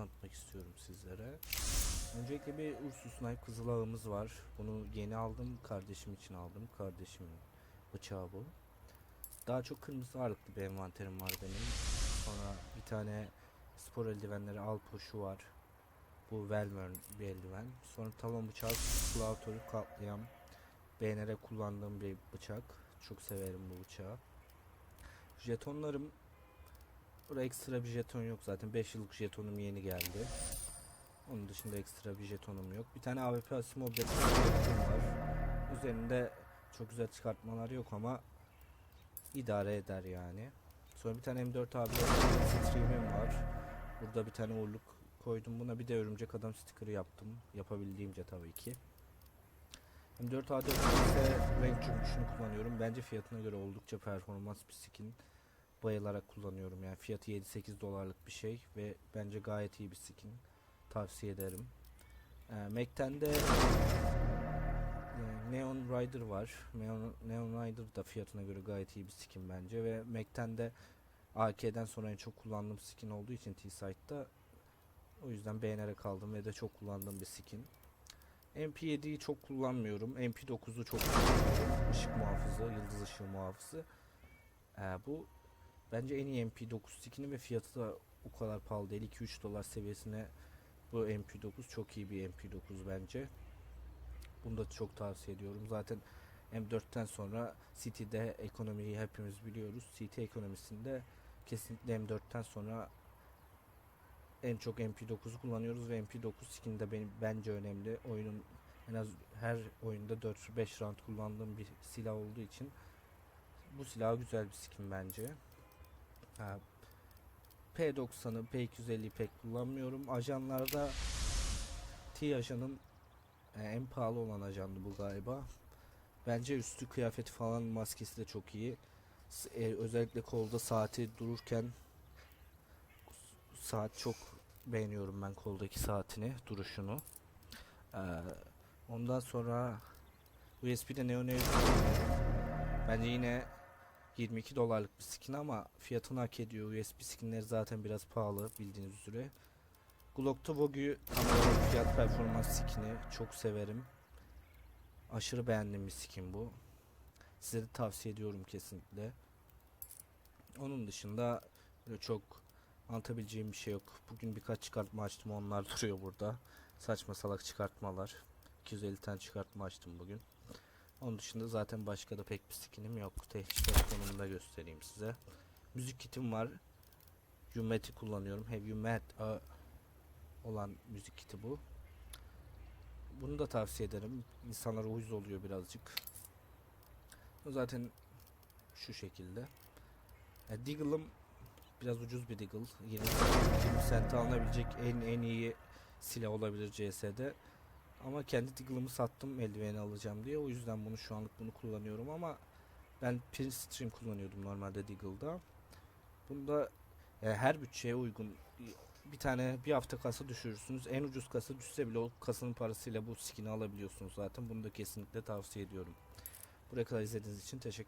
tanıtmak istiyorum sizlere. Öncelikle bir Ursus Knife kızılağımız var. Bunu yeni aldım. Kardeşim için aldım. Kardeşimin bıçağı bu. Daha çok kırmızı ağırlıklı bir envanterim var benim. Sonra bir tane spor eldivenleri Alpo şu var. Bu Velmern bir eldiven. Sonra talon bıçağı Slaughter'ı katlayan beğenerek kullandığım bir bıçak. Çok severim bu bıçağı. Jetonlarım Burada ekstra bir jeton yok zaten. 5 yıllık jetonum yeni geldi. Onun dışında ekstra bir jetonum yok. Bir tane AWP Asimov jeton var. Üzerinde çok güzel çıkartmalar yok ama idare eder yani. Sonra bir tane M4 abi stream'im var. Burada bir tane uğurluk koydum buna. Bir de örümcek adam sticker'ı yaptım. Yapabildiğimce tabii ki. M4 A4 ise renk cümbüşünü kullanıyorum. Bence fiyatına göre oldukça performans bir skin bayılarak kullanıyorum. Yani fiyatı 7-8 dolarlık bir şey ve bence gayet iyi bir skin. Tavsiye ederim. Ee, Mac'ten de e, Neon Rider var. Neon, Neon Rider da fiyatına göre gayet iyi bir skin bence ve Mac'ten de AK'den sonra en çok kullandığım skin olduğu için T-Site'da o yüzden beğenerek aldım ve de çok kullandığım bir skin. MP7'yi çok kullanmıyorum. MP9'u çok kullanıyorum. Işık muhafızı, yıldız ışığı muhafızı. Ee, bu Bence en iyi MP9 skin'i ve fiyatı da o kadar pahalı değil. 2-3 dolar seviyesine bu MP9 çok iyi bir MP9 bence. Bunu da çok tavsiye ediyorum. Zaten M4'ten sonra City'de ekonomiyi hepimiz biliyoruz. City ekonomisinde kesinlikle M4'ten sonra en çok MP9'u kullanıyoruz ve MP9 skin de benim bence önemli. Oyunun en az her oyunda 4-5 round kullandığım bir silah olduğu için bu silah güzel bir skin bence. Ha, P90'ı P250'yi pek kullanmıyorum. Ajanlarda T ajanın e, en pahalı olan ajandı bu galiba. Bence üstü kıyafeti falan maskesi de çok iyi. E, özellikle kolda saati dururken saat çok beğeniyorum ben koldaki saatini, duruşunu. Ee, ondan sonra USB'de Neo Neo Bence yine 22 dolarlık bir skin ama fiyatını hak ediyor. USB skinleri zaten biraz pahalı bildiğiniz üzere. Glock'ta Vogue tam olarak fiyat performans skini çok severim. Aşırı beğendiğim bir skin bu. Size de tavsiye ediyorum kesinlikle. Onun dışında çok anlatabileceğim bir şey yok. Bugün birkaç çıkartma açtım onlar duruyor burada. Saçma salak çıkartmalar. 250 tane çıkartma açtım bugün. Onun dışında zaten başka da pek bir skinim yok. Tehdit konumunda göstereyim size. Müzik kitim var. Yumet'i kullanıyorum. Have you met a olan müzik kiti bu. Bunu da tavsiye ederim. İnsanlara uyuz oluyor birazcık. Zaten şu şekilde. Ya, Deagle'ım biraz ucuz bir Deagle. 20, 20 cent alınabilecek en en iyi silah olabilir CS'de. Ama kendi Deagle'ımı sattım eldiveni alacağım diye. O yüzden bunu şu anlık bunu kullanıyorum ama ben Prince Stream kullanıyordum normalde Deagle'da. Bunda e, her bütçeye uygun bir tane bir hafta kasa düşürürsünüz. En ucuz kasa düşse bile o kasanın parasıyla bu skin'i alabiliyorsunuz zaten. Bunu da kesinlikle tavsiye ediyorum. Buraya kadar izlediğiniz için teşekkür